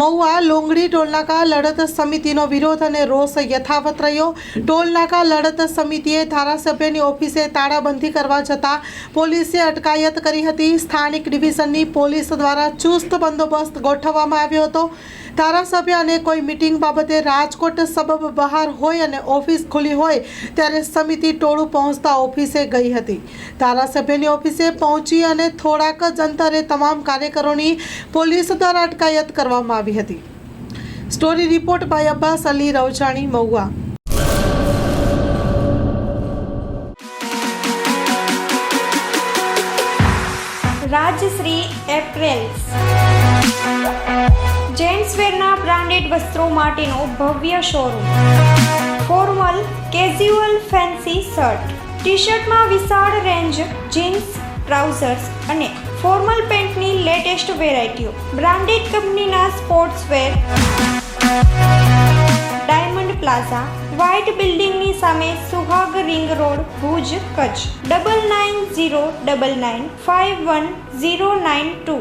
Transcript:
મહુવા લોંગડી ટોલનાકા લડત સમિતિનો વિરોધ અને રોષ યથાવત રહ્યો. ટોલનાકા લડત સમિતિએ ધારાસભ્યની ઓફિસે તાળાબંધી કરવા જતાં પોલીસે અટકાયત કરી હતી. સ્થાનિક ડિવિઝનની પોલીસ દ્વારા ચુસ્ત બંદોબસ્ત ગોઠવવામાં આવ્યો હતો. ધારાસભ્ય અને કોઈ મિટિંગ બાબતે રાજકોટ સબબ બહાર હોય અને ઓફિસ ખુલી હોય ત્યારે સમિતિ ટોળું પહોંચતા ઓફિસે ગઈ હતી. ધારાસભ્યની ઓફિસે પહોંચી અને થોડાક જ અંતરે તમામ કાર્યકરોની પોલીસ દ્વારા અટકાયત કરવામાં આવી હતી. Story report by Abbas Ali Ravjani Mahuva Rajshree apparels જેન્ટ્સવેરના branded વસ્ત્રો માટેનો ભવ્ય showroom formal casual fancy shirt T શર્ટમાં વિશાળ રેન્જ જીન્સ ટ્રાઉઝર્સ અને ફોર્મલ પેન્ટની લેટેસ્ટ વેરાયટીઓ બ્રાન્ડેડ કંપનીના સ્પોર્ટ્સવેર ડાયમંડ પ્લાઝા વ્હાઇટ બિલ્ડિંગની સામે Suhag ring road Bhuj, Kutch. Double nine zero double nine five one zero nine two